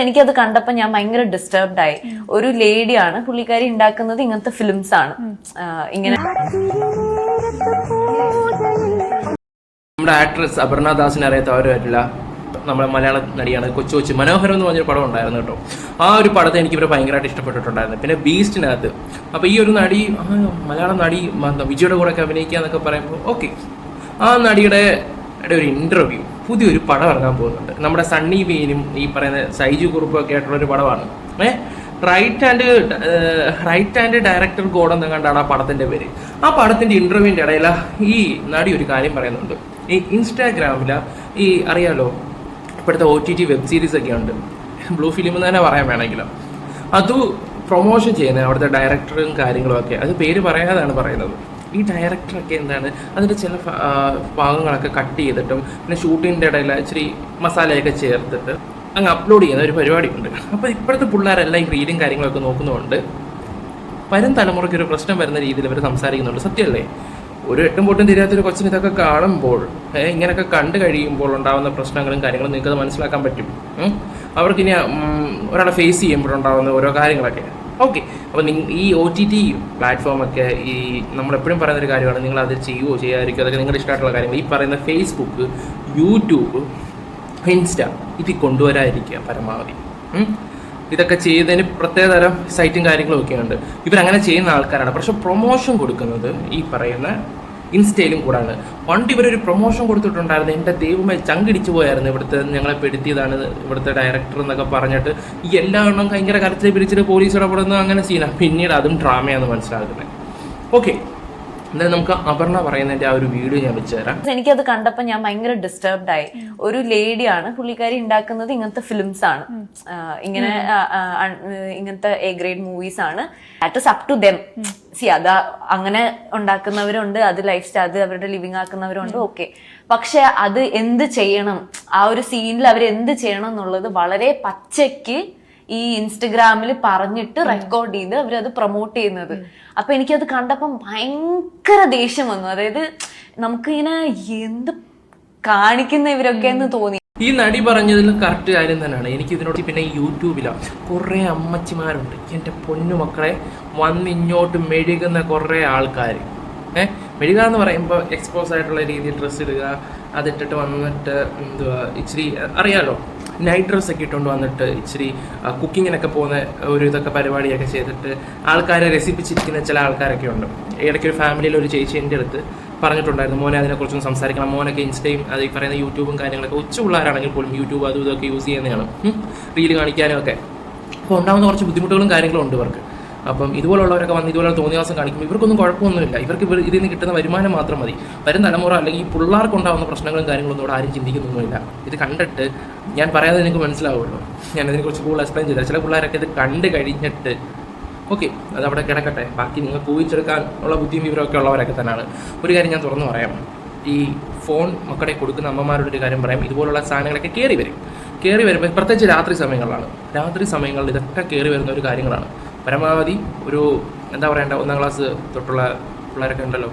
എനിക്കത് കണ്ടപ്പോൾ ഞാൻ ഭയങ്കര ഡിസ്റ്റർബ്ഡ് ആയി. ഒരു ലേഡിയാണ് പുള്ളിക്കാരി ഉണ്ടാക്കുന്നത് ഇങ്ങനത്തെ ഫിലിംസ് ആണ്. ഇങ്ങനെ നമ്മുടെ ആക്ട്രസ് അപർണ ദാസിനെ അറിയാത്ത ആരുമായിട്ടില്ല. നമ്മുടെ മലയാള നടിയാണ് കൊച്ചു കൊച്ചു മനോഹരം എന്ന് പറഞ്ഞൊരു പടം ഉണ്ടായിരുന്നു കേട്ടോ. ആ ഒരു പടത്തെ എനിക്ക് ഇവരെ ഭയങ്കരമായിട്ട് ഇഷ്ടപ്പെട്ടിട്ടുണ്ടായിരുന്നു. പിന്നെ ബീസ്റ്റിനകത്ത് അപ്പോൾ ഈ ഒരു നടി മലയാള നടി വിജയുടെ കൂടെ ഒക്കെ അഭിനയിക്കുക എന്നൊക്കെ പറയുമ്പോൾ ഓക്കെ ആ നടിയുടെ ഒരു ഇന്റർവ്യൂ പുതിയൊരു പടം ഇറങ്ങാൻ പോകുന്നുണ്ട്. നമ്മുടെ സണ്ണി വെയിനും ഈ പറയുന്ന സൈജു കുറുപ്പും ഒക്കെ ആയിട്ടുള്ള ഒരു പടമാണ്. ഏഹ് right hand right hand director god എന്ന് കണ്ടാണ് ആ പടത്തിന്റെ പേര്. ആ പടത്തിന്റെ ഇന്റർവ്യൂവിന്റെ ഇടയില ഈ നടി ഒരു കാര്യം പറയുന്നുണ്ട്. ഈ ഇൻസ്റ്റാഗ്രാമില ഈ അറിയാലോ ഇപ്പോഴത്തെ O T T web series ഒക്കെ ഉണ്ട്. ബ്ലൂ ഫിലിം എന്ന് തന്നെ പറയാൻ വേണമെങ്കിലും. അത് പ്രൊമോഷൻ ചെയ്യുന്നത് അവിടുത്തെ ഡയറക്ടറും കാര്യങ്ങളും ഒക്കെ. അത് പേര് പറയാതാണ് പറയുന്നത്. ഈ ഡയറക്ടറൊക്കെ എന്താണ്? അതിന്റെ ചില ഭാഗങ്ങളൊക്കെ കട്ട് ചെയ്തിട്ടും പിന്നെ ഷൂട്ടിങ്ങിന്റെ ഇടയിൽ ഇച്ചിരി മസാലയൊക്കെ ചേർത്തിട്ട് അങ്ങ് അപ്ലോഡ് ചെയ്യുന്ന ഒരു പരിപാടിയുണ്ട്. അപ്പോൾ ഇപ്പോഴത്തെ പിള്ളേരെല്ലാം ഈ റീലും കാര്യങ്ങളൊക്കെ നോക്കുന്നതുകൊണ്ട് വരും തലമുറയ്ക്ക് ഒരു പ്രശ്നം വരുന്ന രീതിയിൽ അവർ സംസാരിക്കുന്നുണ്ട്. സത്യമല്ലേ? ഒരു എട്ടും പൊട്ടും തിരിയാത്തൊരു കൊച്ചിന് ഇതൊക്കെ കാണുമ്പോൾ ഇങ്ങനെയൊക്കെ കണ്ടു കഴിയുമ്പോൾ ഉണ്ടാകുന്ന പ്രശ്നങ്ങളും കാര്യങ്ങളും നിങ്ങൾക്ക് മനസ്സിലാക്കാൻ പറ്റും. അവർക്കിനി ഒരാളെ ഫേസ് ചെയ്യുമ്പോഴുണ്ടാകുന്ന ഓരോ കാര്യങ്ങളൊക്കെ. ഓക്കെ അപ്പോൾ നിങ്ങൾ ഈ ഒ ടി ടി പ്ലാറ്റ്ഫോമൊക്കെ ഈ നമ്മളെപ്പോഴും പറയുന്ന ഒരു കാര്യമാണ് നിങ്ങൾ അത് ചെയ്യുമോ ചെയ്യാതിരിക്കുമോ അതൊക്കെ നിങ്ങളുടെ ഇഷ്ടമായിട്ടുള്ള കാര്യങ്ങൾ. ഈ പറയുന്ന ഫേസ്ബുക്ക് യൂട്യൂബ് ഇൻസ്റ്റ ഇത് കൊണ്ടുവരാതിരിക്കുക പരമാവധി. ഇതൊക്കെ ഇതൊക്കെ ചെയ്തതിന് പ്രത്യേകതരം സൈറ്റും കാര്യങ്ങളും ഒക്കെ ഉണ്ട് ഇവരങ്ങനെ ചെയ്യുന്ന ആൾക്കാരാണ്. പക്ഷെ പ്രൊമോഷൻ കൊടുക്കുന്നത് ഈ പറയുന്ന ഇൻസ്റ്റയിലും കൂടാണ് പണ്ട് ഇവരൊരു പ്രൊമോഷൻ കൊടുത്തിട്ടുണ്ടായിരുന്നു. എന്റെ ദൈവമേ ചങ്കിടിച്ചു പോയായിരുന്നു ഇവിടുത്തെ ഞങ്ങളെ പെടുത്തിയതാണ് ഇവിടുത്തെ ഡയറക്ടർ എന്നൊക്കെ പറഞ്ഞിട്ട്. ഈ എല്ലാ എണ്ണം ഭയങ്കര കരച്ചിൽ പിടിച്ചിട്ട് പോലീസ് ഇടപെടുന്നു അങ്ങനെ സീനാണ് പിന്നീട് അതും ഡ്രാമയാണെന്ന് മനസ്സിലാക്കുന്നത് ഓക്കെ എന്തായാലും നമുക്ക് അപർണ പറയുന്നതിന്റെ ആ ഒരു വീഡിയോ ഞാൻ വെച്ചുതരാം എനിക്കത് കണ്ടപ്പോൾ ഞാൻ ഭയങ്കര ഡിസ്റ്റർബ്ഡ് ആയി. ഒരു ലേഡിയാണ് പുള്ളിക്കാരി ഉണ്ടാക്കുന്നത് ഇങ്ങനത്തെ ഫിലിംസ് ആണ്. ഇങ്ങനെ ഇങ്ങനത്തെ എ ഗ്രേഡ് മൂവീസ് ആണ്. That is up to them see അത് അങ്ങനെ ഉണ്ടാക്കുന്നവരുണ്ട് അത് ലൈഫ് സ്റ്റൈൽ അത് അവരുടെ ലിവിങ് ആക്കുന്നവരുണ്ട് ഓക്കെ പക്ഷെ അത് എന്ത് ചെയ്യണം? ആ ഒരു സീനിൽ അവർ എന്ത് ചെയ്യണം എന്നുള്ളത് വളരെ പച്ചയ്ക്ക് ഈ ഇൻസ്റ്റഗ്രാമിൽ പറഞ്ഞിട്ട് റെക്കോർഡ് ചെയ്ത് അവരത് പ്രൊമോട്ട് ചെയ്യുന്നത്. അപ്പൊ എനിക്കത് കണ്ടപ്പം ഭയങ്കര ദേഷ്യം വന്നു. അതായത് നമുക്കിങ്ങനെ എന്ത് കാണിക്കുന്ന ഇവരൊക്കെ എന്ന് തോന്നി. ഈ നടി പറഞ്ഞതിൽ കറക്റ്റ് കാര്യം തന്നെയാണ്. എനിക്ക് ഇതിനോട് പിന്നെ യൂട്യൂബിലാണ് കുറേ അമ്മച്ചിമാരുണ്ട്. എന്റെ പൊന്നു മക്കളെ വന്നിങ്ങോട്ട് മെഴുകുന്ന കുറേ ആൾക്കാർ ഏഹ് മെഴുക എന്ന് പറയുമ്പോൾ എക്സ്പോസ് ആയിട്ടുള്ള രീതിയിൽ ഡ്രസ്സ് ഇടുക അതിട്ടിട്ട് വന്നിട്ട് എന്തുവാ ഇച്ചിരി അറിയാലോ? നൈറ്റ് ഡ്രസ്സ് ഒക്കെ ഇട്ടുകൊണ്ട് വന്നിട്ട് ഇച്ചിരി കുക്കിങ്ങിനൊക്കെ പോകുന്ന ഒരു ഇതൊക്കെ പരിപാടിയൊക്കെ ചെയ്തിട്ട് ആൾക്കാരെ രസിപ്പിച്ചിരിക്കുന്ന ചില ആൾക്കാരൊക്കെ ഉണ്ട്. ഇടയ്ക്ക് ഒരു ഫാമിലിയിൽ ഒരു ചേച്ചി എന്റെ അടുത്ത് പറഞ്ഞിട്ടുണ്ടായിരുന്നു മോനെ അതിനെക്കുറിച്ചൊന്നും സംസാരിക്കണം. മോനൊക്കെ ഇൻസ്റ്റയും അത് ഈ പറയുന്ന യൂട്യൂബും കാര്യങ്ങളൊക്കെ ഉച്ച പിള്ളേരാണെങ്കിൽ പോലും യൂട്യൂബ് അതും ഇതൊക്കെ യൂസ് ചെയ്യുന്നതാണ്. റീൽ കാണിക്കാനും ഒക്കെ. അപ്പോൾ ഉണ്ടാകുന്ന കുറച്ച് ബുദ്ധിമുട്ടുകളും കാര്യങ്ങളും ഉണ്ട് ഇവർക്ക്. അപ്പം ഇതുപോലുള്ളവരൊക്കെ വന്ന് ഇതുപോലെ തോന്നിയാസം കാണിക്കുമ്പോൾ ഇവർക്കൊന്നും കുഴപ്പമൊന്നുമില്ല. ഇവർക്ക് ഇവർ ഇതിൽ നിന്ന് കിട്ടുന്ന വരുമാനം മാത്രം മതി. വരും തലമുറ അല്ലെങ്കിൽ ഈ പിള്ളേർക്ക് ഉണ്ടാകുന്ന പ്രശ്നങ്ങളും കാര്യങ്ങളൊന്നും ഇവിടെ ആരും ചിന്തിക്കുന്നൊന്നുമില്ല. ഇത് കണ്ടിട്ട് ഞാൻ പറയാതെ നിങ്ങൾക്ക് മനസ്സിലാവുമല്ലോ. ഞാൻ ഇതിനെക്കുറിച്ച് കൂടുതൽ എക്സ്പ്ലെയിൻ ചെയ്താൽ ചില പിള്ളേരൊക്കെ ഇത് കണ്ട് കഴിഞ്ഞിട്ട് ഓക്കെ അത് അവിടെ കിടക്കട്ടെ. ബാക്കി നിങ്ങൾ ഊഹിച്ചെടുക്കാൻ ഉള്ള ബുദ്ധിയും വിവരമൊക്കെ ഉള്ളവരൊക്കെ തന്നെയാണ്. ഒരു കാര്യം ഞാൻ തുറന്നു പറയാം. ഈ ഫോൺ മക്കളെ കൊടുക്കുന്ന അമ്മമാരുടെ ഒരു കാര്യം പറയാം. ഇതുപോലുള്ള സാധനങ്ങളൊക്കെ കയറി വരും. കയറി വരുമ്പോൾ പ്രത്യേകിച്ച് രാത്രി സമയങ്ങളിലാണ്. രാത്രി സമയങ്ങളിൽ ഇതൊക്കെ കയറി വരുന്ന ഒരു കാര്യങ്ങളാണ്. പരമാവധി ഒരു എന്താ പറയണ്ട ഒന്നാം ക്ലാസ് തൊട്ടുള്ള പിള്ളേരൊക്കെ ഉണ്ടല്ലോ.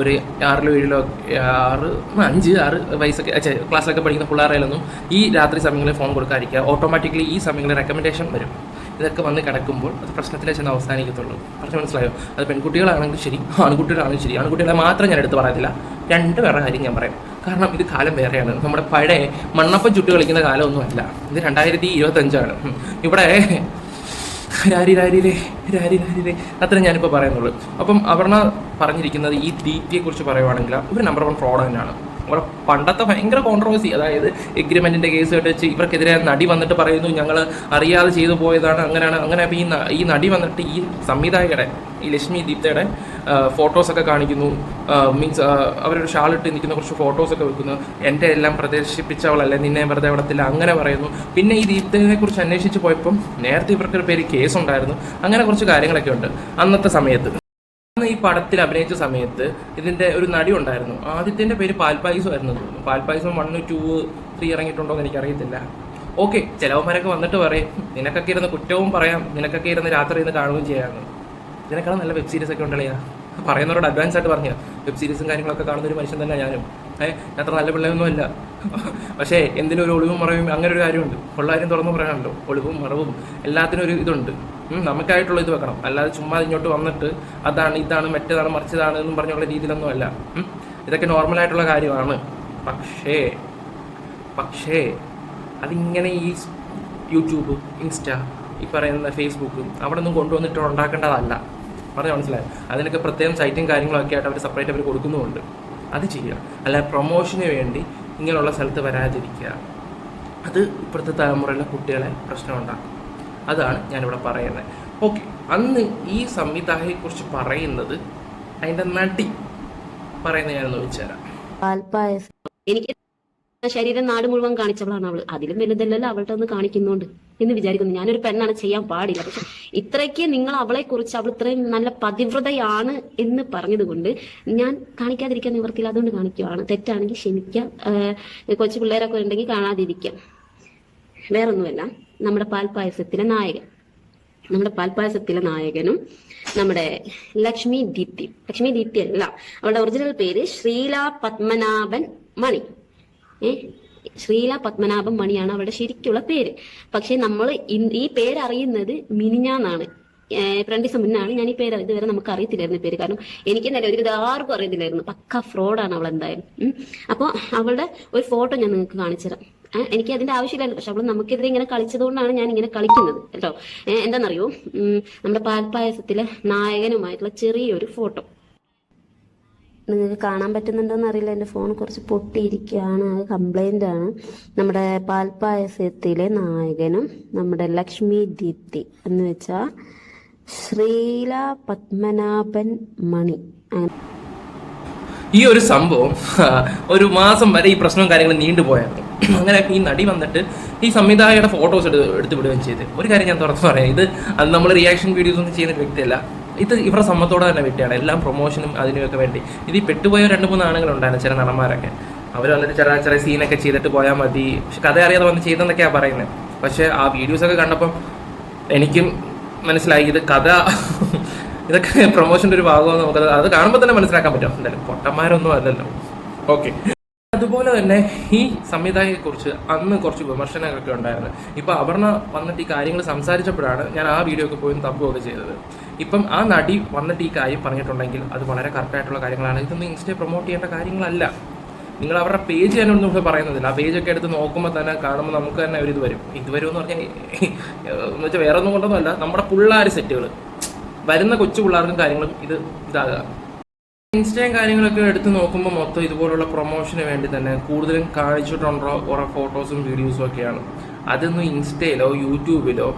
ഒരു ആറിലോ ഏഴിലോ ആറ് അഞ്ച് ആറ് വയസ്സൊക്കെ അച്ഛാ ക്ലാസ്സിലൊക്കെ പഠിക്കുന്ന പിള്ളേരായാലൊന്നും ഈ രാത്രി സമയങ്ങളിൽ ഫോൺ കൊടുക്കാതിരിക്കുക. ഓട്ടോമാറ്റിക്കലി ഈ സമയങ്ങളിൽ റെക്കമെൻഡേഷൻ വരും. ഇതൊക്കെ വന്ന് കിടക്കുമ്പോൾ അത് പ്രശ്നത്തിലേ ചെന്ന് അവസാനിക്കത്തുള്ളൂ. പറഞ്ഞു മനസ്സിലായോ? അത് പെൺകുട്ടികളാണെങ്കിലും ശരി ആൺകുട്ടികളാണെങ്കിലും ശരി. ആൺകുട്ടികളെ മാത്രം ഞാൻ എടുത്ത് പറയത്തില്ല. രണ്ട് വേറെ കാര്യം ഞാൻ പറയാം. കാരണം ഇത് കാലം വേറെയാണ്. നമ്മുടെ പഴയ മണ്ണപ്പം ചുട്ട് കളിക്കുന്ന കാലമൊന്നുമല്ല. ഇത് രണ്ടായിരത്തി ഇരുപത്തഞ്ചാണ്. ഇവിടെ രാരി രാരിരെ രാരി രാരിരെ അത്രയും ഞാനിപ്പോൾ പറയുന്നുള്ളൂ. അപ്പം അപർണ പറഞ്ഞിരിക്കുന്നത് ഈ ദീപ്തിയെക്കുറിച്ച് പറയുവാണെങ്കിൽ ഒരു നമ്പർ വൺ ഫ്രോഡ് തന്നെയാണ്. ഇവിടെ പണ്ടത്തെ ഭയങ്കര കോൺട്രവേഴ്സി അതായത് എഗ്രിമെന്റിന്റെ കേസ് വെച്ച് ഇവർക്കെതിരെ നടി വന്നിട്ട് പറയുന്നു ഞങ്ങൾ അറിയാതെ ചെയ്തു പോയതാണ് അങ്ങനെയാണ്. അങ്ങനെ അപ്പോൾ ഈ ഈ നടി വന്നിട്ട് ഈ സംവിധായകയുടെ ഈ ലക്ഷ്മി ദീപ്തയുടെ ഫോട്ടോസൊക്കെ കാണിക്കുന്നു. മീൻസ് അവരൊരു ഷാളിട്ട് നിൽക്കുന്ന കുറച്ച് ഫോട്ടോസൊക്കെ വെക്കുന്നു. എന്റെ എല്ലാം പ്രദർശിപ്പിച്ചവളല്ലേ നിന്നെ വെറുതെ വിടത്തില്ല അങ്ങനെ പറയുന്നു. പിന്നെ ഈ ദീപ്തയെ കുറിച്ച് അന്വേഷിച്ച് പോയപ്പം നേരത്തെ ഇവർക്കൊരു പേര് കേസ് ഉണ്ടായിരുന്നു അങ്ങനെ കുറച്ച് കാര്യങ്ങളൊക്കെ ഉണ്ട് അന്നത്തെ സമയത്ത്. ഈ പടത്തിൽ അഭിനയിച്ച സമയത്ത് ഇതിന്റെ ഒരു നടി ഉണ്ടായിരുന്നു. ആദ്യത്തിന്റെ പേര് പാൽപായസം ആയിരുന്നു പാൽപായസം വൺ ടു ത്രീ ഇറങ്ങിയിട്ടുണ്ടോ എന്ന് എനിക്കറിയത്തില്ല. ഓക്കെ ചിലവന്മാരൊക്കെ വന്നിട്ട് പറയും നിനക്കൊക്കെ ഇരുന്ന് കുറ്റവും പറയാം നിനക്കൊക്കെ ഇരുന്ന് രാത്രി ഇരുന്ന് കാണുകയും ചെയ്യാമെന്ന് ഇതിനേക്കാളും നല്ല വെബ് സീരീസ് ഒക്കെ ഉണ്ടല്ലേ? പറയുന്നവരോട് അഡ്വാൻസ് ആയിട്ട് പറഞ്ഞു. വെബ് സീരീസും കാര്യങ്ങളൊക്കെ കാണുന്ന ഒരു മനുഷ്യൻ തന്നെ ഞാനും. ഏഹ് അത്ര നല്ല പിള്ളയൊന്നും അല്ല പക്ഷേ എന്തിനൊരു ഒളിവും മറവും അങ്ങനെ ഒരു കാര്യമുണ്ട്. ഉള്ള കാര്യം തുറന്നു പറയാനുണ്ടോ ഒളിവും മറവും എല്ലാത്തിനും ഒരു ഇതുണ്ട്. നമുക്കായിട്ടുള്ള ഇത് വെക്കണം. അല്ലാതെ ചുമ്മാ ഇങ്ങോട്ട് വന്നിട്ട് അതാണ് ഇതാണ് മറ്റേതാണ് മറിച്ചതാണ് എന്നും പറഞ്ഞുള്ള രീതിയിലൊന്നും അല്ല ഇതൊക്കെ ഇതൊക്കെ നോർമലായിട്ടുള്ള കാര്യമാണ്. പക്ഷേ പക്ഷേ അതിങ്ങനെ ഈ യൂട്യൂബ് ഇൻസ്റ്റ ഈ പറയുന്ന ഫേസ്ബുക്ക് അവിടെ ഒന്നും കൊണ്ടുവന്നിട്ട് ഉണ്ടാക്കേണ്ടതല്ല. പറഞ്ഞ മനസ്സിലായി? അതിനൊക്കെ പ്രത്യേകം സൈറ്റും കാര്യങ്ങളൊക്കെ ആയിട്ട് അവർ സെപ്പറേറ്റ് അവർ കൊടുക്കുന്നുമുണ്ട്. അത് ചെയ്യുക അല്ല പ്രൊമോഷന് വേണ്ടി ഇങ്ങനെയുള്ള സ്ഥലത്ത് വരാതിരിക്കുക. അത് ഇപ്പോഴത്തെ തലമുറയിലെ കുട്ടികളെ പ്രശ്നമുണ്ടാക്കും. അതാണ് ഞാനിവിടെ പറയുന്നത്. ഓക്കെ അന്ന് ഈ സംവിധായകയെക്കുറിച്ച് പറയുന്നത് അതിന്റെ നടി പറയുന്നത് ഞാനൊന്ന് വെച്ചുതരാം എനിക്ക് ശരീരം നാട് മുഴുവൻ കാണിച്ചവളാണ് അവൾ. അതിലും വലുതല്ലല്ലോ അവളുടെ ഒന്ന് കാണിക്കുന്നുണ്ട്. എന്ന് വിചാരിക്കുന്നു. ഞാനൊരു പെണ്ണാണ് ചെയ്യാൻ പാടില്ല. പക്ഷെ ഇത്രയ്ക്ക് നിങ്ങൾ അവളെ കുറിച്ച് അവൾ ഇത്രയും നല്ല പതിവ്രതയാണ് എന്ന് പറഞ്ഞത് കൊണ്ട് ഞാൻ കാണിക്കാതിരിക്കാൻ നിവർത്തിയില്ല അതുകൊണ്ട് കാണിക്കുവാണ്. തെറ്റാണെങ്കിൽ ക്ഷമിക്കാം. കൊച്ചു പിള്ളേരൊക്കെ ഉണ്ടെങ്കിൽ കാണാതിരിക്കാം. വേറൊന്നുമല്ല. നമ്മുടെ പാൽപ്പായസത്തിലെ നായകൻ. നമ്മുടെ പാൽപ്പായസത്തിലെ നായകനും നമ്മുടെ ലക്ഷ്മി ദീപ്തി. ലക്ഷ്മി ദീപ്തി അല്ല. അവളുടെ ഒറിജിനൽ പേര് ശ്രീല പത്മനാഭൻ മണി. ഏ? ശ്രീല പത്മനാഭൻ മണിയാണ് അവരുടെ ശരിക്കുള്ള പേര്. പക്ഷെ നമ്മൾ ഈ പേര് അറിയുന്നത് മിനിഞ്ഞാന്നാണ് രണ്ട് മുന്നാണ് ഞാൻ ഈ പേര് ഇതുവരെ നമുക്ക് അറിയത്തില്ലായിരുന്നു പേര്. കാരണം എനിക്ക് തന്നെ ഒരു ആർക്കും അറിയത്തില്ലായിരുന്നു. പക്ക ഫ്രോഡാണ് അവൾ എന്തായാലും. അപ്പൊ അപ്പോൾ അവളുടെ ഒരു ഫോട്ടോ ഞാൻ നിങ്ങൾക്ക് കാണിച്ചു തരാം. എനിക്ക് അതിന്റെ ആവശ്യമില്ലായിരുന്നു. പക്ഷെ അവൾ നമുക്കെതിരെ ഇങ്ങനെ കളിച്ചതുകൊണ്ടാണ് ഞാൻ ഇങ്ങനെ കളിക്കുന്നത്. കേട്ടോ. എന്താണെന്നറിയോ നമ്മുടെ പാൽപ്പായസത്തിലെ നായകനുമായിട്ടുള്ള ചെറിയൊരു ഫോട്ടോ. നിങ്ങൾക്ക് കാണാൻ പറ്റുന്നുണ്ടോന്ന് അറിയില്ല. എന്റെ ഫോൺ കുറച്ച് പൊട്ടിയിരിക്കുകയാണ്. അത് കംപ്ലൈന്റ് ആണ്. നമ്മുടെ പാൽപ്പായസത്തിലെ നായകനും നമ്മുടെ ലക്ഷ്മി ദീപ്തി എന്ന് വെച്ചാൽ ശ്രീല പത്മനാഭൻ മണി. ഈ ഒരു സംഭവം ഒരു മാസം വരെ ഈ പ്രശ്നവും കാര്യങ്ങളും നീണ്ടുപോയായിരുന്നു അങ്ങനെ ഈ നടി വന്നിട്ട് ഈ സംവിധായകയുടെ ഫോട്ടോസ് എടുത്ത് എടുത്തുവിടുകയും ചെയ്ത്. ഒരു കാര്യം ഞാൻ തുറന്നു പറയാം. ഇത് അത് നമ്മൾ റിയാക്ഷൻ വീഡിയോസ് ഒന്നും ചെയ്യുന്ന വ്യക്തിയല്ല. ഇത് ഇവരുടെ സമ്മത്തോടെ തന്നെ വിട്ടിയാണ് എല്ലാം പ്രൊമോഷനും അതിനുമൊക്കെ വേണ്ടി. ഇത് പെട്ടുപോയ രണ്ട് മൂന്ന് ആണുങ്ങളുണ്ടായിരുന്നു ചില നടന്മാരൊക്കെ. അവർ വന്നിട്ട് ചെറിയ ചെറിയ സീനൊക്കെ ചെയ്തിട്ട് പോയാൽ മതി. പക്ഷെ കഥ അറിയാതെ വന്ന് ചെയ്തെന്നൊക്കെയാണ് പറയുന്നത് പക്ഷെ ആ വീഡിയോസൊക്കെ കണ്ടപ്പം എനിക്കും മനസ്സിലായി ഇത് കഥ ഇതൊക്കെ പ്രൊമോഷന്റെ ഒരു ഭാഗമാണ് നമുക്കത് അത് കാണുമ്പോൾ തന്നെ മനസ്സിലാക്കാൻ പറ്റും. എന്തായാലും പൊട്ടന്മാരൊന്നും അല്ലല്ലോ. ഓക്കെ അതുപോലെ തന്നെ ഈ സംവിധായകയെക്കുറിച്ച് അന്ന് കുറച്ച് വിമർശനങ്ങളൊക്കെ ഉണ്ടായിരുന്നു. ഇപ്പൊ അപർണ വന്നിട്ട് ഈ കാര്യങ്ങൾ സംസാരിച്ചപ്പോഴാണ് ഞാൻ ആ വീഡിയോ ഒക്കെ പോയി തപ്പുകയൊക്കെ ചെയ്തത്. ഇപ്പം ആ നടി വന്നിട്ട് ഈ കാര്യം പറഞ്ഞിട്ടുണ്ടെങ്കിൽ അത് വളരെ കറക്റ്റായിട്ടുള്ള കാര്യങ്ങളാണ്. ഇതൊന്നും ഇൻസ്റ്റയിൽ പ്രൊമോട്ട് ചെയ്യേണ്ട കാര്യങ്ങളല്ല. നിങ്ങൾ അവരുടെ പേജ് തന്നെ ഒന്നും ഇവിടെ പറയുന്നതില്ല ആ പേജൊക്കെ എടുത്ത് നോക്കുമ്പോൾ തന്നെ കാണുമ്പോൾ നമുക്ക് തന്നെ ഒരു ഇത് വരും. ഇത് വരും എന്ന് പറഞ്ഞാൽ എന്ന് വെച്ചാൽ വേറെ ഒന്നും കൊണ്ടൊന്നുമല്ല നമ്മുടെ പിള്ളേർ സെറ്റുകൾ വരുന്ന കൊച്ചു പിള്ളേർക്കും കാര്യങ്ങളും ഇത് ഇതാകുക ഇൻസ്റ്റയും കാര്യങ്ങളൊക്കെ എടുത്ത് നോക്കുമ്പോൾ മൊത്തം ഇതുപോലുള്ള പ്രൊമോഷന് വേണ്ടി തന്നെ കൂടുതലും കാണിച്ചിട്ടുണ്ടോ കുറേ ഫോട്ടോസും വീഡിയോസും ഒക്കെയാണ്. അതൊന്നും ഇൻസ്റ്റയിലോ യൂട്യൂബിലോ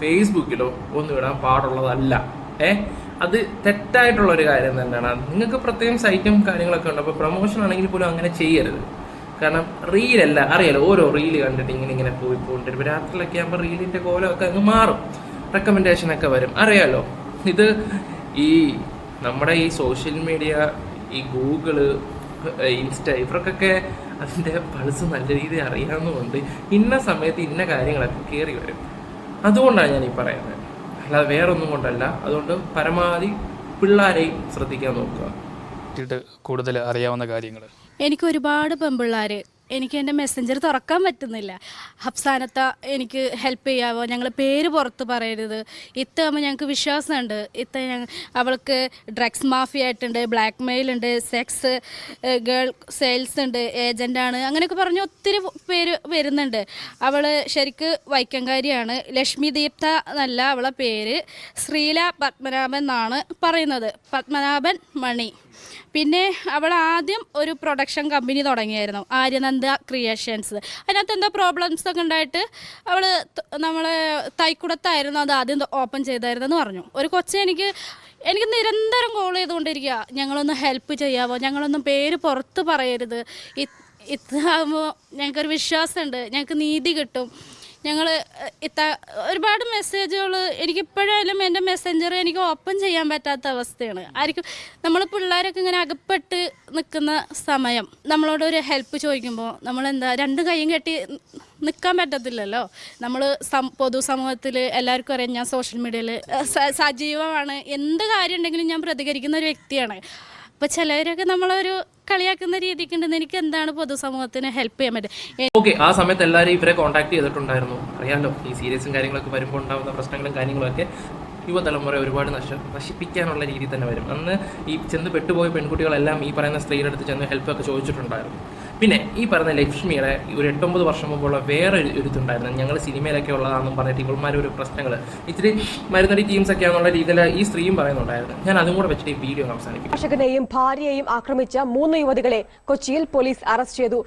ഫേസ്ബുക്കിലോ ഒന്നും ഇടാൻ പാടുള്ളതല്ല. ഏ? അത് തെറ്റായിട്ടുള്ള ഒരു കാര്യം തന്നെയാണ്. നിങ്ങൾക്ക് പ്രത്യേകം സൈറ്റും കാര്യങ്ങളൊക്കെ ഉണ്ട്. അപ്പോൾ പ്രൊമോഷൻ ആണെങ്കിൽ പോലും അങ്ങനെ ചെയ്യരുത്. കാരണം റീലല്ല അറിയാലോ ഓരോ റീൽ കണ്ടിട്ട് ഇങ്ങനെ ഇങ്ങനെ പോയി പോയിട്ട് രാത്രിയിലൊക്കെ ആകുമ്പോൾ റീലിന്റെ കോലമൊക്കെ അങ്ങ് മാറും. റെക്കമെൻഡേഷൻ ഒക്കെ വരും. അറിയാലോ ഇത് ഈ നമ്മുടെ ഈ സോഷ്യൽ മീഡിയ ഈ ഗൂഗിൾ ഇൻസ്റ്റ ഇവർക്കൊക്കെ അതിന്റെ പൾസ് നല്ല രീതിയിൽ അറിയാവുന്നതുകൊണ്ട് ഇന്ന സമയത്ത് ഇന്ന കാര്യങ്ങളൊക്കെ കയറി വരും. അതുകൊണ്ടാണ് ഞാൻ ഈ പറയുന്നത്. അല്ലാതെ വേറൊന്നും കൊണ്ടല്ല. അതുകൊണ്ട് പരമാവധി പിള്ളേരെയും ശ്രദ്ധിക്കാൻ നോക്കുക. കൂടുതൽ അറിയാവുന്ന കാര്യങ്ങൾ എനിക്ക് ഒരുപാട് പെമ്പിള്ളാർ എനിക്ക് എന്റെ മെസ്സഞ്ചർ തുറക്കാൻ പറ്റുന്നില്ല. ഹബ്സാനത്ത എനിക്ക് ഹെൽപ്പ് ചെയ്യാവോ? ഞങ്ങൾ പേര് പുറത്ത് പറയരുത്. ഇത്താകുമ്പോൾ ഞങ്ങൾക്ക് വിശ്വാസമുണ്ട്. ഇത്ത അവൾക്ക് ഡ്രഗ്സ് മാഫിയ ആയിട്ടുണ്ട് ബ്ലാക്ക് മെയിൽ ഉണ്ട് സെക്സ് ഗേൾ സെയിൽസ് ഉണ്ട് ഏജന്റാണ് അങ്ങനെയൊക്കെ പറഞ്ഞ് ഒത്തിരി പേര് വരുന്നുണ്ട്. അവൾ ശരിക്ക് വൈക്കങ്കാരിയാണ്. ലക്ഷ്മി ദീപ്ത എന്നല്ല അവളെ പേര്. ശ്രീല പത്മനാഭൻ എന്നാണ് പറയുന്നത്. പത്മനാഭൻ മണി. പിന്നെ അവൾ ആദ്യം ഒരു പ്രൊഡക്ഷൻ കമ്പനി തുടങ്ങിയായിരുന്നു ആര്യനന്ദ ക്രിയേഷൻസ് അതിനകത്ത് എന്തോ പ്രോബ്ലംസ് ഒക്കെ ഉണ്ടായിട്ട് അവൾ നമ്മളെ തൈക്കുടത്തായിരുന്നു അത് ആദ്യം ഓപ്പൺ ചെയ്തായിരുന്നെന്ന് പറഞ്ഞു. ഒരു കൊച്ചെ എനിക്ക് എനിക്ക് നിരന്തരം കോൾ ചെയ്തുകൊണ്ടിരിക്കുക ഞങ്ങളൊന്ന് ഹെൽപ്പ് ചെയ്യാവോ? ഞങ്ങളൊന്നും പേര് പുറത്ത് പറയരുത്. ഇതാകുമ്പോൾ ഞങ്ങൾക്കൊരു വിശ്വാസമുണ്ട്. ഞങ്ങൾക്ക് നീതി കിട്ടും. ഞങ്ങൾ ഇത്ത ഒരുപാട് മെസ്സേജുകൾ എനിക്കിപ്പോഴായാലും എന്റെ മെസ്സഞ്ചർ എനിക്ക് ഓപ്പൺ ചെയ്യാൻ പറ്റാത്ത അവസ്ഥയാണ്. ആയിരിക്കും നമ്മൾ പിള്ളേരൊക്കെ ഇങ്ങനെ അകപ്പെട്ട് നിൽക്കുന്ന സമയം നമ്മളോട് ഒരു ഹെൽപ്പ് ചോദിക്കുമ്പോൾ നമ്മളെന്താ രണ്ട് കൈയും കെട്ടി നിൽക്കാൻ പറ്റത്തില്ലല്ലോ. നമ്മൾ സം പൊതുസമൂഹത്തിൽ എല്ലാവർക്കും അറിയാം ഞാൻ സോഷ്യൽ മീഡിയയിൽ സജീവമാണ്. എന്ത് കാര്യം ഉണ്ടെങ്കിലും ഞാൻ പ്രതികരിക്കുന്ന ഒരു വ്യക്തിയാണ്. അപ്പോൾ ചിലവരൊക്കെ നമ്മളൊരു കളിയാക്കുന്ന രീതിക്ക് എനിക്ക് എന്താണ് പൊതുസമൂഹത്തിന് ഹെൽപ്പ് ചെയ്യാൻ പറ്റുക? ഓക്കെ ആ സമയത്ത് എല്ലാവരും ഇവരെ കോൺടാക്ട് ചെയ്തിട്ടുണ്ടായിരുന്നു. അറിയാമല്ലോ ഈ സീരിയസും കാര്യങ്ങളൊക്കെ വരുമ്പോൾ ഉണ്ടാകുന്ന പ്രശ്നങ്ങളും കാര്യങ്ങളൊക്കെ. യുവതലമുറ ഒരുപാട് നശ നശിപ്പിക്കാനുള്ള രീതിയിൽ തന്നെ വരും. അന്ന് ഈ ചെന്ന് പെട്ടുപോയ പെൺകുട്ടികളെല്ലാം ഈ പറയുന്ന സ്ത്രീയുടെ അടുത്ത് ചെന്ന് ഹെൽപ്പൊക്കെ ചോദിച്ചിട്ടുണ്ടായിരുന്നു. പിന്നെ ഈ പറയുന്ന ലക്ഷ്മിയുടെ ഒരു എട്ടൊമ്പത് വർഷം മുമ്പുള്ള വേറെ ഒരു ഇതുണ്ടായിരുന്നു ഞങ്ങൾ സിനിമയിലൊക്കെ ഉള്ളതാണെന്നും പറഞ്ഞിട്ട് ഇവന്മാർ ഒരു പ്രശ്നങ്ങൾ ഇത്തിരി മരുന്നടി ടീംസ് ഒക്കെ ആണെന്നുള്ള രീതിയിൽ ഈ സ്ത്രീയും പറയുന്നുണ്ടായിരുന്നു. ഞാൻ അതും കൂടെ വെച്ചിട്ട് ഈ വീഡിയോ അവസാനിപ്പിക്കും. കർഷകനെയും ഭാര്യയെയും ആക്രമിച്ച മൂന്ന് യുവതികളെ കൊച്ചിയിൽ പോലീസ് അറസ്റ്റ് ചെയ്തു.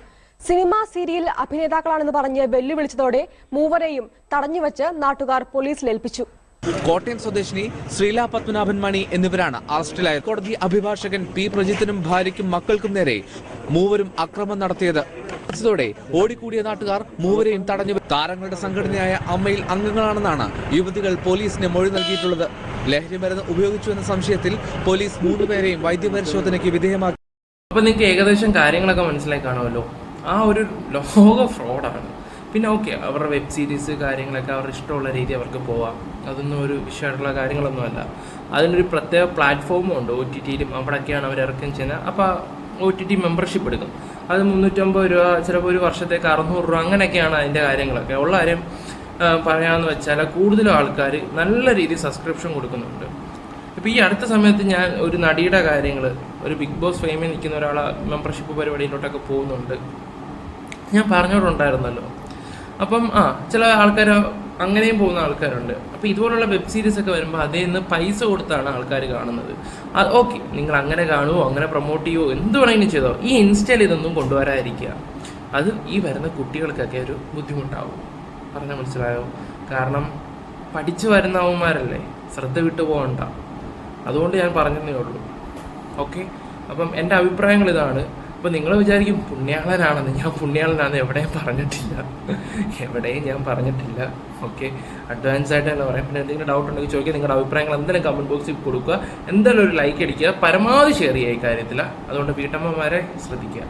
സിനിമ സീരിയൽ അഭിനേതാക്കളാണെന്ന് പറഞ്ഞ് വെല്ലുവിളിച്ചതോടെ മൂവരെയും തടഞ്ഞുവച്ച് നാട്ടുകാർ പോലീസിൽ ഏൽപ്പിച്ചു. കോട്ടയം സ്വദേശിനി ശ്രീല പത്മനാഭൻ മണി എന്നിവരാണ് അറസ്റ്റിലായത്. കോടതി അഭിഭാഷകൻ പി പ്രജിത്തിനും ഭാര്യയ്ക്കും മക്കൾക്കും നേരെ മൂവരും അക്രമം നടത്തിയത്. ോടെ ഓടിക്കൂടിയ നാട്ടുകാർ മൂവരെയും തടഞ്ഞു. താരങ്ങളുടെ സംഘടനയായ അമ്മയിൽ അംഗങ്ങളാണെന്നാണ് യുവതികൾ പോലീസിന് മൊഴി നൽകിയിട്ടുള്ളത്. ലഹരി മരുന്ന് ഉപയോഗിച്ചു എന്ന സംശയത്തിൽ പോലീസ് മൂന്നുപേരെയും വൈദ്യപരിശോധനയ്ക്ക് വിധേയമാക്കി. അപ്പൊ നിങ്ങൾക്ക് ഏകദേശം കാര്യങ്ങളൊക്കെ മനസ്സിലായി കാണുമല്ലോ. ആ ഒരു ലോക ഫ്രോഡാണ് പിന്നെ ഓക്കെ അവരുടെ വെബ് സീരീസ് കാര്യങ്ങളൊക്കെ അവരുടെ ഇഷ്ടമുള്ള രീതി അവർക്ക് പോവാം. അതൊന്നും ഒരു വിഷയമായിട്ടുള്ള കാര്യങ്ങളൊന്നുമല്ല അതിനൊരു പ്രത്യേക പ്ലാറ്റ്ഫോമും ഉണ്ട്. ഒ ടി ടിയിലും അവിടെയൊക്കെയാണ് അവർ ഇറക്കം ചെയ്യുന്നത് അപ്പോൾ ഒ ടി ടി മെമ്പർഷിപ്പ് എടുക്കും. അത് മുന്നൂറ്റമ്പത് രൂപ ചിലപ്പോൾ ഒരു വർഷത്തേക്ക് അറുന്നൂറ് രൂപ അങ്ങനെയൊക്കെയാണ് അതിന്റെ കാര്യങ്ങളൊക്കെ. ഉള്ള കാര്യം പറയാമെന്ന് വെച്ചാൽ കൂടുതലും ആൾക്കാർ നല്ല രീതിയിൽ സബ്സ്ക്രിപ്ഷൻ കൊടുക്കുന്നുണ്ട്. ഇപ്പോൾ ഈ അടുത്ത സമയത്ത് ഞാൻ ഒരു നടിയുടെ കാര്യങ്ങൾ ഒരു ബിഗ് ബോസ് ഫെയിമിൽ നിൽക്കുന്ന ഒരാളെ മെമ്പർഷിപ്പ് പരിപാടിയിലോട്ടൊക്കെ പോകുന്നുണ്ട്. ഞാൻ പറഞ്ഞോണ്ടുണ്ടായിരുന്നല്ലോ അപ്പം ആ ചില ആൾക്കാർ അങ്ങനെയും പോകുന്ന ആൾക്കാരുണ്ട്. അപ്പോൾ ഇതുപോലുള്ള വെബ് സീരീസ് ഒക്കെ വരുമ്പോൾ അതിൽ നിന്ന് പൈസ കൊടുത്താണ് ആൾക്കാർ കാണുന്നത്. അത് ഓക്കെ നിങ്ങൾ അങ്ങനെ കാണുമോ അങ്ങനെ പ്രൊമോട്ട് ചെയ്യുമോ എന്ത് വേണമെങ്കിലും ചെയ്തോ ഈ ഇൻസ്റ്റയിൽ ഇതൊന്നും കൊണ്ടുവരാതിരിക്കുക. അത് ഈ വരുന്ന കുട്ടികൾക്കൊക്കെ ഒരു ബുദ്ധിമുട്ടാവും. പറഞ്ഞാൽ മനസ്സിലായോ? കാരണം പഠിച്ചു വരുന്നവന്മാരല്ലേ ശ്രദ്ധ വിട്ടു പോകണ്ട. അതുകൊണ്ട് ഞാൻ പറഞ്ഞതേ ഉള്ളൂ. ഓക്കെ? അപ്പം എന്റെ അഭിപ്രായങ്ങൾ ഇതാണ്. അപ്പം നിങ്ങൾ വിചാരിക്കും പുണ്യാളനാണെന്ന്. ഞാൻ പുണ്യാളനാണെന്ന് എവിടെയും പറഞ്ഞിട്ടില്ല. എവിടെയും ഞാൻ പറഞ്ഞിട്ടില്ല. ഓക്കെ അഡ്വാൻസ് ആയിട്ട് തന്നെ പറയാം പിന്നെ എന്തെങ്കിലും ഡൗട്ട് ഉണ്ടെങ്കിൽ ചോദിക്കുക നിങ്ങളുടെ അഭിപ്രായങ്ങൾ എന്തെങ്കിലും കമന്റ് ബോക്സിൽ കൊടുക്കുക. എന്തായാലും ഒരു ലൈക്ക് അടിക്കുക. പരമാവധി ഷെയർ ചെയ്യുക ഈ കാര്യത്തിൽ അതുകൊണ്ട് വീട്ടമ്മമാരെ ശ്രദ്ധിക്കുക.